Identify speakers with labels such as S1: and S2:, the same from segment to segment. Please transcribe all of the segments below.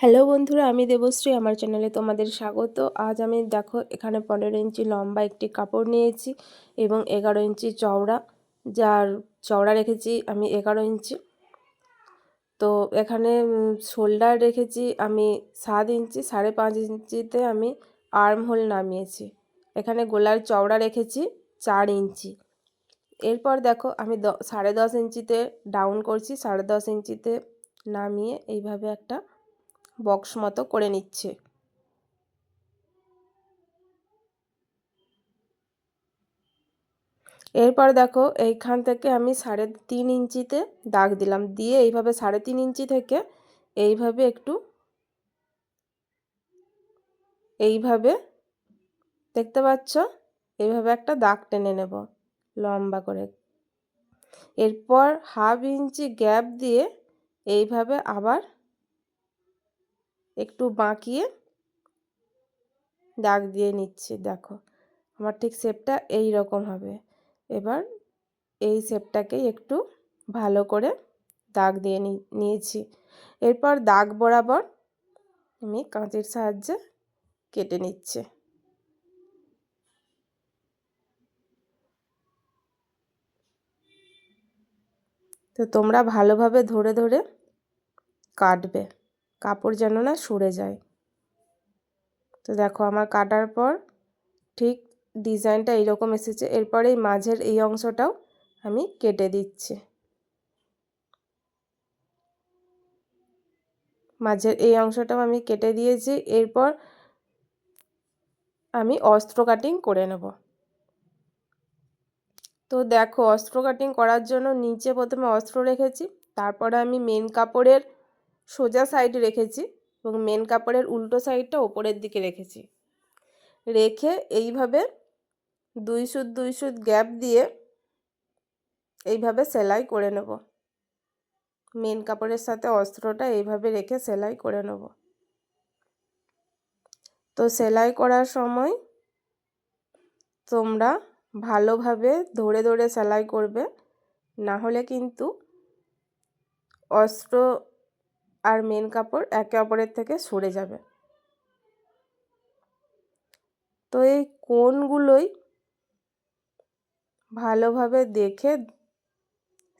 S1: Hello বন্ধুরা, আমি দেবশ্রী, আমার চ্যানেলে তোমাদের স্বাগত। আজ আমি দেখো, এখানে পনেরো ইঞ্চি লম্বা একটি কাপড় নিয়েছি এবং এগারো ইঞ্চি চওড়া। যার চওড়া রেখেছি আমি এগারো ইঞ্চি। তো এখানে শোল্ডার রেখেছি আমি সাত ইঞ্চি, সাড়ে পাঁচ ইঞ্চিতে আমি আর্ম হোল নামিয়েছি। এখানে গোলার চওড়া রেখেছি চার ইঞ্চি। এরপর দেখো, আমি সাড়ে দশ ইঞ্চিতে ডাউন করছি, সাড়ে দশ ইঞ্চিতে নামিয়ে এইভাবে একটা বক্স মতো করে নিচ্ছে। এরপর দেখো, এইখান থেকে আমি সাড়ে তিন ইঞ্চিতে দাগ দিলাম। দিয়ে এইভাবে সাড়ে তিন ইঞ্চি থেকে এইভাবে একটু এইভাবে, দেখতে পাচ্ছ? এইভাবে একটা দাগ টেনে নেব লম্বা করে। এরপর হাফ ইঞ্চি গ্যাপ দিয়ে এইভাবে আবার একটু বাঁকিয়ে দাগ দিয়ে নিচ্ছি, দেখো। আমার ঠিক শেপটা এই রকম হবে। এবার এই শেপটাকেই একটু ভালো করে দাগ দিয়ে নিয়েছি। এরপর দাগ বরাবর আমি কাঁচের সাহায্যে কেটে নিচ্ছে। তো তোমরা ভালোভাবে ধরে ধরে কাটবে। কাপড় যেন না সরে যায়। তো দেখো আমার কাটার পর ঠিক ডিজাইনটা এইরকম এসেছে এরপরে এই মাঝের এই অংশটাও আমি কেটে দিচ্ছি। মাঝের এই অংশটাও আমি কেটে দিয়েছি, এরপর আমি অস্ত্র কাটিং করে নেব। তো দেখো অস্ত্র কাটিং করার জন্য নিচে প্রথমে অস্ত্র রেখেছি, তারপরে আমি মেন কাপড়ের সোজা সাইড রেখেছি এবং মেন কাপড়ের উল্টো সাইডটা ওপরের দিকে রেখেছি। রেখে এইভাবে দুই সুত দুই সুত গ্যাপ দিয়ে এইভাবে সেলাই করে নেব। মেন কাপড়ের সাথে অস্ত্রটা এইভাবে রেখে সেলাই করে নেব। তো সেলাই করার সময় তোমরা ভালোভাবে ধরে ধরে সেলাই করবে না হলে কিন্তু অস্ত্র আর মেন কাপড় একে অপরের থেকে সরে যাবে। তো এই কোনগুলোই ভালোভাবে দেখে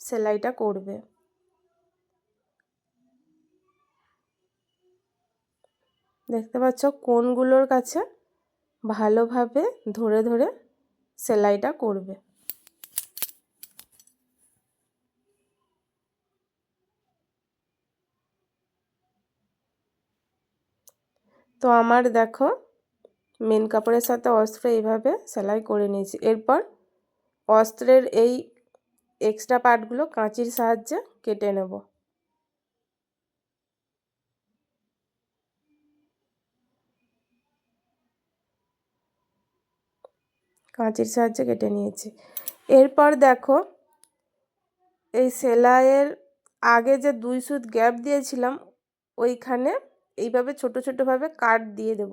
S1: সেলাইটা করবে। দেখতে পাচ্ছ কোনগুলোর কাছে ভালোভাবে ধরে ধরে সেলাইটা করবে। তো আমার দেখো মেন কাপড়ের সাথে অস্ত্র এইভাবে সেলাই করে নিয়েছি। এরপর অস্ত্রের এই এক্সট্রা পার্টগুলো কাঁচির সাহায্যে কেটে নেব। কাঁচির সাহায্যে কেটে নিয়েছি। এরপর দেখো, এই সেলাইয়ের আগে যে দুই সুত গ্যাপ দিয়েছিলাম, ওইখানে এইভাবে ছোট, ছোটোভাবে কাট দিয়ে দেব।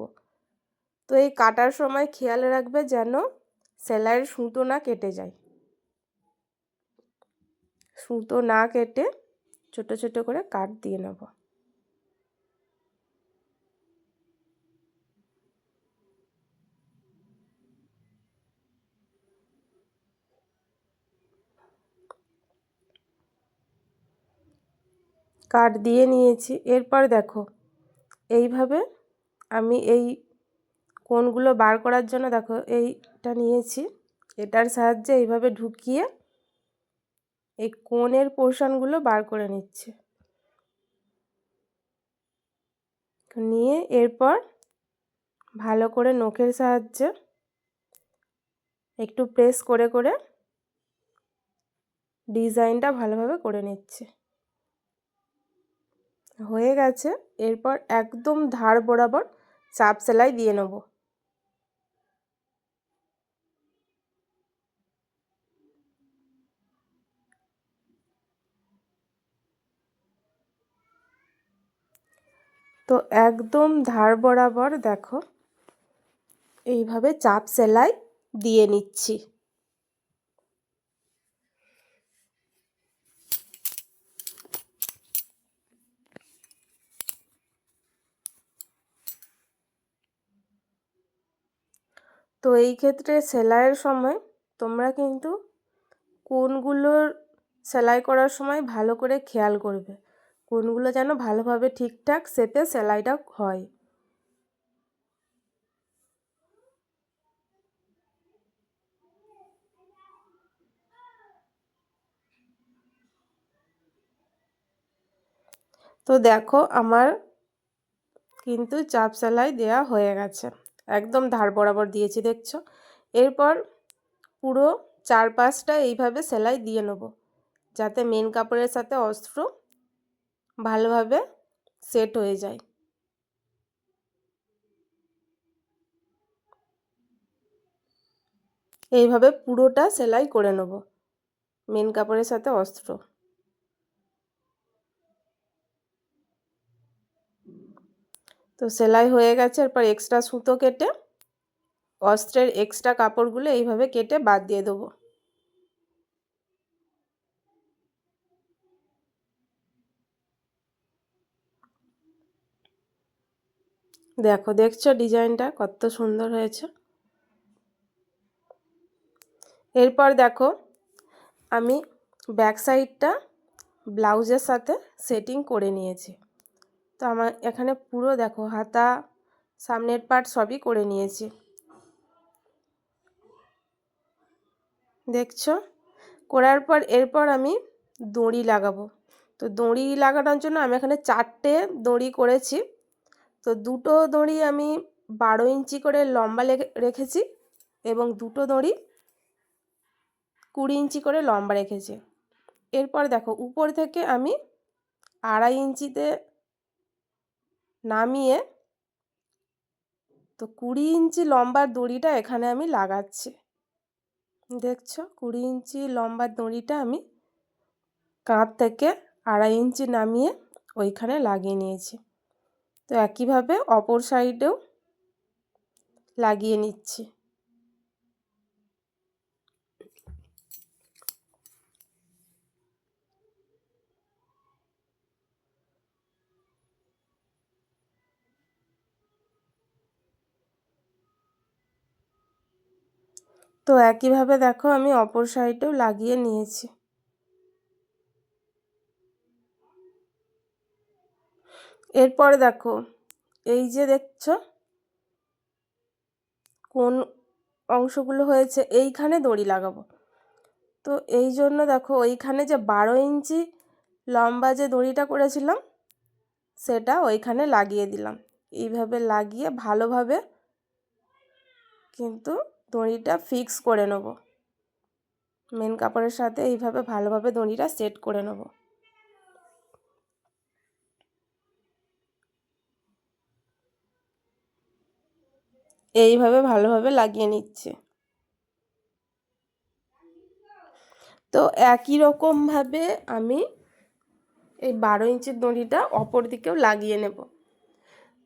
S1: তো এই কাটার সময় খেয়াল রাখবে যেন সেলাইয়ের সুতো না কেটে যায়। সুতো না কেটে ছোট ছোট করে কাট দিয়ে নেব। কাট দিয়ে নিয়েছি। এরপর দেখো এইভাবে আমি এই কোনগুলো বার করার জন্য দেখো এইটা নিয়েছি। এটার সাহায্যে এইভাবে ঢুকিয়ে এই কোণের পোর্শনগুলো বার করে নিচ্ছে। নিয়ে এরপর ভালো করে নখের সাহায্যে একটু প্রেস করে করে ডিজাইনটা ভালোভাবে করে নিচ্ছে। হয়ে গেছে। এরপর একদম ধার বরাবর চাপ সেলাই দিয়ে নেব। তো একদম ধার বরাবর দেখো, এইভাবে চাপ সেলাই দিয়ে নিচ্ছি। তো এই ক্ষেত্রে সেলাইয়ের সময় তোমরা কিন্তু কোনগুলোর সেলাই করার সময় ভালো করে খেয়াল করবে। কোনগুলো যেন ভালোভাবে ঠিকঠাক শেপে সেলাইটা হয়। তো দেখো, আমার কিন্তু চাপ সেলাই দেয়া হয়ে গেছে। একদম ধার বরাবর দিয়েছি, দেখছ? এরপর পুরো চারপাশটা এইভাবে সেলাই দিয়ে নেব, যাতে মেন কাপড়ের সাথে অস্ত্র ভালোভাবে সেট হয়ে যায়। এইভাবে পুরোটা সেলাই করে নেব মেন কাপড়ের সাথে অস্ত্র। তো সেলাই হয়ে গেছে, এরপর এক্সট্রা সুতো কেটে অস্ত্রের এক্সট্রা কাপড়গুলো এইভাবে কেটে বাদ দিয়ে দেবো। দেখো, দেখছ ডিজাইনটা কত সুন্দর হয়েছে? এরপর দেখো, আমি ব্যাক সাইডটা ব্লাউজের সাথে সেটিং করে নিয়েছি। তো আমার এখানে পুরো দেখো হাতা, সামনের পার্ট সবই করে নিয়েছি। দেখছ? করার পর এরপর আমি দড়ি লাগাবো। তো দড়ি লাগানোর জন্য আমি এখানে চারটে দড়ি করেছি। তো দুটো দড়ি আমি বারো ইঞ্চি করে লম্বা রেখেছি এবং দুটো দড়ি কুড়ি ইঞ্চি করে লম্বা রেখেছি। এরপর দেখো উপর থেকে আমি আড়াই ইঞ্চিতে নামিয়ে তো কুড়ি ইঞ্চি লম্বার দড়িটা এখানে আমি লাগাচ্ছি। দেখছ? কুড়ি ইঞ্চি লম্বার দড়িটা আমি কাঁধ থেকে আড়াই ইঞ্চি নামিয়ে ওইখানে লাগিয়ে নিয়েছি। তো একইভাবে অপর সাইডেও লাগিয়ে নিচ্ছি। তো একইভাবে দেখো আমি অপর সাইডেও লাগিয়ে নিয়েছি। এরপর দেখো, এই যে দেখছ, কোন অংশগুলো হয়েছে, এইখানে দড়ি লাগাবো। তো এই জন্য দেখো, ওইখানে যে বারো ইঞ্চি লম্বা যে দড়িটা করেছিলাম, সেটা ওইখানে লাগিয়ে দিলাম। এইভাবে লাগিয়ে ভালোভাবে কিন্তু দড়িটা ফিক্স করে নেব। মেন কাপড়ের সাথে এইভাবে ভালোভাবে দড়িটা সেট করে নেব। এইভাবে ভালোভাবে লাগিয়ে নিচ্ছে। তো একই রকমভাবে আমি এই বারো ইঞ্চির দড়িটা অপর দিকেও লাগিয়ে নেব।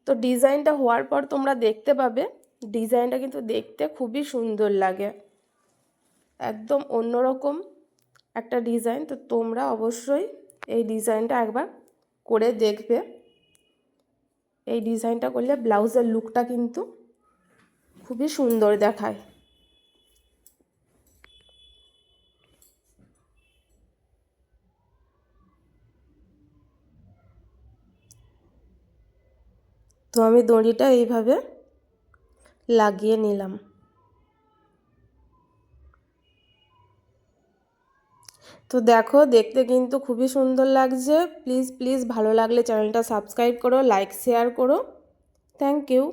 S1: তো ডিজাইনটা হওয়ার পর তোমরা দেখতে পাবে ডিজাইনটা কিন্তু দেখতে খুবই সুন্দর লাগে। একদম অন্যরকম একটা ডিজাইন, তো তোমরা অবশ্যই এই ডিজাইনটা একবার করে দেখবে। এই ডিজাইনটা করলে ব্লাউজের লুকটা কিন্তু খুবই সুন্দর দেখায়। তো আমি দড়িটা এইভাবে লাগিয়ে নিলাম। তো দেখো, দেখতে কিন্তু খুবই সুন্দর লাগছে। প্লিজ প্লিজ ভালো লাগলে চ্যানেলটা সাবস্ক্রাইব করো, লাইক, শেয়ার করো। Thank you